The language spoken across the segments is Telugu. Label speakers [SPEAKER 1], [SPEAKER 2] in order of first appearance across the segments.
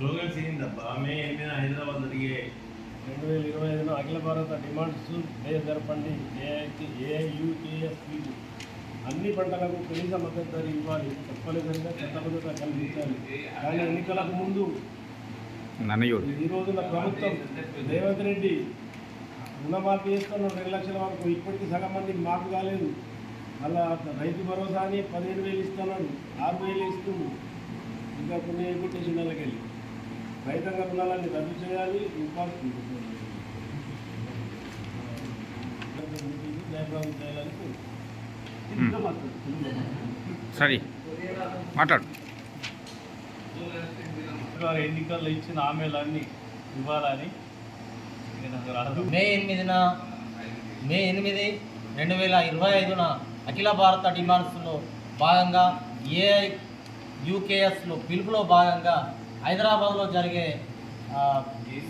[SPEAKER 1] స్లోగన్స్ ఏందబ్బా మే ఎనిమిదిన హైదరాబాద్ అడిగే
[SPEAKER 2] రెండు వేల ఇరవై ఐదులో అఖిల భారత డిమాండ్స్ డే జరపండి. ఏఐకి ఏయుకేఎస్పీలు అన్ని పంటలకు కనీస మద్దతు ధర ఇవ్వాలి. తప్పనిసరిగా భద్రత కల్పించాలి. కానీ ఎన్నికలకు ముందు ఈ రోజున ప్రభుత్వం రేవంత్ రెడ్డి రుణమాఫీ చేస్తున్న రెండు లక్షల వరకు ఇప్పటికీ సగం మంది మాకు కాలేదు. మళ్ళీ రైతు భరోసా అని పదిహేను వేలు ఇస్తున్నాడు. ఆరు వేలు ఇస్తున్నాడు ఇంకా కొన్ని ఎప్పుడు స్టేషన్లకి వెళ్ళి రైతాంగ రుణాలన్నీ రద్దు చేయాలి.
[SPEAKER 3] సరే మాట్లాడు
[SPEAKER 4] ఎన్నికల్లో ఇచ్చిన హామీలన్నీ ఇవ్వాలని
[SPEAKER 5] మే ఎనిమిదిన మే ఎనిమిది రెండు వేల ఇరవై ఐదున అఖిల భారత డిమాండ్స్లో భాగంగా ఏఐ యూకేఎస్లో పిలుపులో భాగంగా హైదరాబాద్లో జరిగే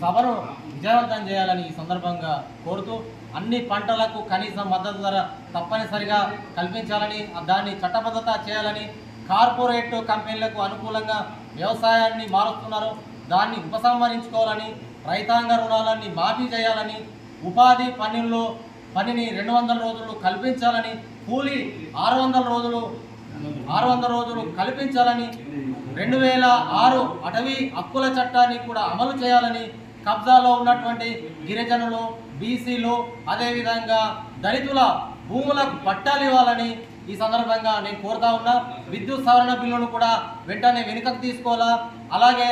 [SPEAKER 5] సభను విజయవంతం చేయాలని ఈ సందర్భంగా కోరుతూ అన్ని పంటలకు కనీస మద్దతు ధర తప్పనిసరిగా కల్పించాలని దాన్ని చట్టబద్ధత చేయాలని కార్పొరేట్ కంపెనీలకు అనుకూలంగా వ్యవసాయాన్ని మారుస్తున్నారు. దాన్ని ఉపసంహరించుకోవాలని రైతాంగ రుణాలన్నీ మాఫీ చేయాలని ఉపాధి పనుల్లో పనిని రెండు వందల రోజులు కల్పించాలని కూలి ఆరు వందల రోజులు ఆరు వందల రోజులు కల్పించాలని రెండు వేల ఆరు అటవీ హక్కుల చట్టాన్ని కూడా అమలు చేయాలని కబ్జాలో ఉన్నటువంటి గిరిజనులు బీసీలు అదేవిధంగా దళితుల భూములకు పట్టాలు ఇవ్వాలని ఈ సందర్భంగా నేను కోరుతా ఉన్నా. విద్యుత్ సవరణ బిల్లును కూడా వెంటనే వెనుకకు తీసుకోవాలా? అలాగే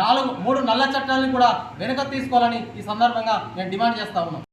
[SPEAKER 5] నాలుగు మూడు నల్ల చట్టాలను కూడా వెనుకకు తీసుకోవాలని ఈ సందర్భంగా నేను డిమాండ్ చేస్తా ఉన్నాను